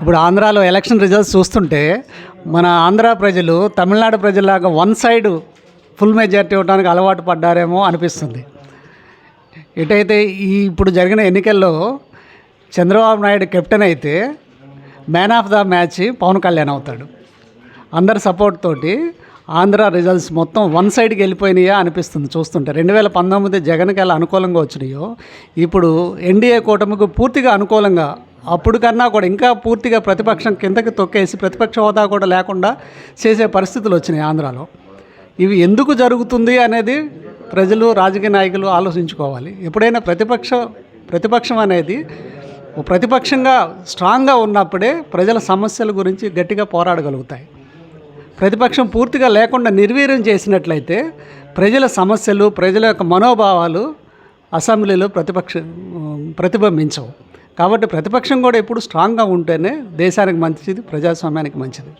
ఇప్పుడు ఆంధ్రాలో election results చూస్తుంటే మన ఆంధ్ర ప్రజలు తమిళనాడు ప్రజల్లాగా వన్ సైడ్ ఫుల్ మెజార్టీ ఇవ్వడానికి అలవాటు పడ్డారేమో అనిపిస్తుంది. ఎటైతే ఈ ఇప్పుడు జరిగిన ఎన్నికల్లో చంద్రబాబు నాయుడు కెప్టెన్ అయితే man of the match Pawan Kalyan అవుతాడు. అందరి సపోర్ట్ తోటి ఆంధ్ర రిజల్ట్స్ మొత్తం వన్ సైడ్కి వెళ్ళిపోయినాయా అనిపిస్తుంది చూస్తుంటే. రెండు వేల పంతొమ్మిది జగన్కి ఎలా అనుకూలంగా వచ్చినాయో ఇప్పుడు ఎన్డీఏ కూటమికి పూర్తిగా అనుకూలంగా అప్పుడు కన్నా కూడా ఇంకా పూర్తిగా ప్రతిపక్షం కిందకి తొక్కేసి ప్రతిపక్ష హోదా కూడా లేకుండా చేసే పరిస్థితులు వచ్చినాయి ఆంధ్రాలో. ఇవి ఎందుకు జరుగుతుంది అనేది ప్రజలు రాజకీయ నాయకులు ఆలోచించుకోవాలి. ఎప్పుడైనా ప్రతిపక్ష ప్రతిపక్షం అనేది ప్రతిపక్షంగా స్ట్రాంగ్గా ఉన్నప్పుడే ప్రజల సమస్యల గురించి గట్టిగా పోరాడగలుగుతాయి. ప్రతిపక్షం పూర్తిగా లేకుండా నిర్వీర్యం చేసినట్లయితే ప్రజల సమస్యలు ప్రజల యొక్క మనోభావాలు అసెంబ్లీలో ప్రతిపక్ష ప్రతిబింబించవు. కాబట్టి ప్రతిపక్షం కూడా ఎప్పుడు స్ట్రాంగ్గా ఉంటేనే దేశానికి మంచిది ప్రజాస్వామ్యానికి మంచిది.